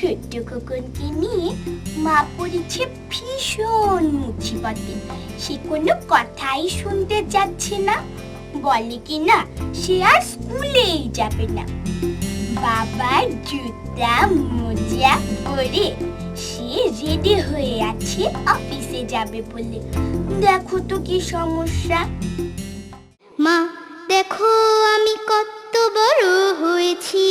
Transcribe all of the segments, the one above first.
ছোট্ট খোকনকে নিয়ে মা পড়েছে ভীষণ সে কোনো কথাই শুনতে না। বলে কি না, সে আর স্কুলেই যাবে না। বাবার জুতা মোজা পরে সে রেডি হয়ে আছে অফিসে যাবে বলে। দেখো তো কি সমস্যা। মা, দেখো আমি কত বড় হয়েছি।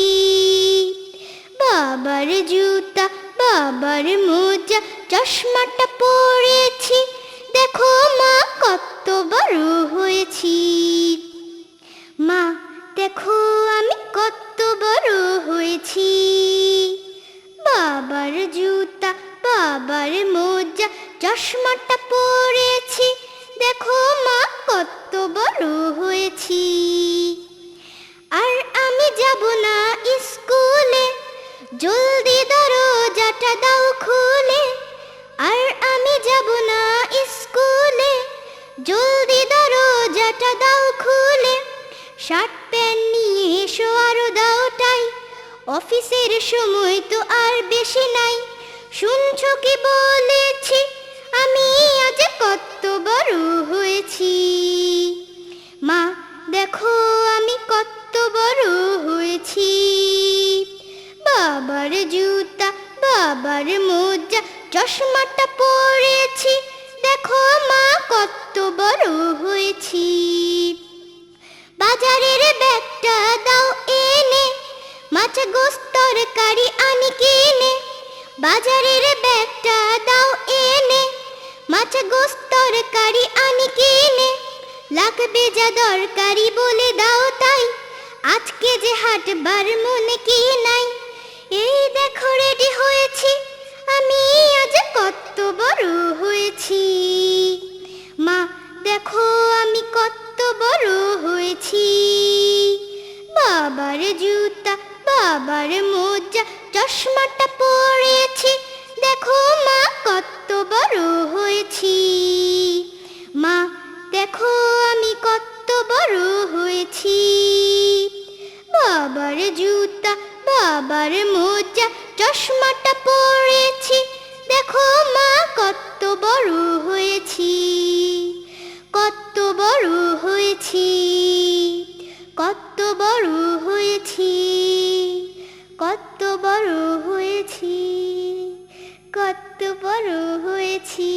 বাবার জুতা, বাবার মোজা, চশমাটা পরেছি। দেখো মা, কত বড় হয়েছি। মা, দেখো আমি কত বড় হয়েছি। বাবার জুতা, বাবার মোজা, চশমাটা পরেছি। দেখো মা, কত বড় হয়েছি। দরজাটা দাও খুলে, আর আমি যাব না স্কুলে। জলদি দরজাটা দাও খুলে, শার্ট প্যান্ট নিয়ে এসো আরও দাও টাই। অফিসের সময় তো আর বেশি নাই, শুনছ কি বলেছি বাবার মোজা চশমাটা পরেছি। দেখো মা, কত বড় হয়েছি। বাজারের ব্যাগটা দাও এনে, মাছ গোস্ত তরকারি আনি কিনে। বাজারের ব্যাগটা দাও এনে, মাছ গোস্ত তরকারি আনি কিনে। লাগবে যা দরকারি বলে দাও তাই, আজকে যে হাটবার মনে কি নাই। এই দেখো রেডি বাবার জুতা, বাবার মোজা, চশমাটা পরেছি। দেখো মা, কত বড় হয়েছি। মা, দেখো আমি কত বড় হয়েছি। বাবার জুতা, বাবার মোজা, চশমাটা পরেছি। দেখো মা বড় হয়েছি কত বড় হয়েছি।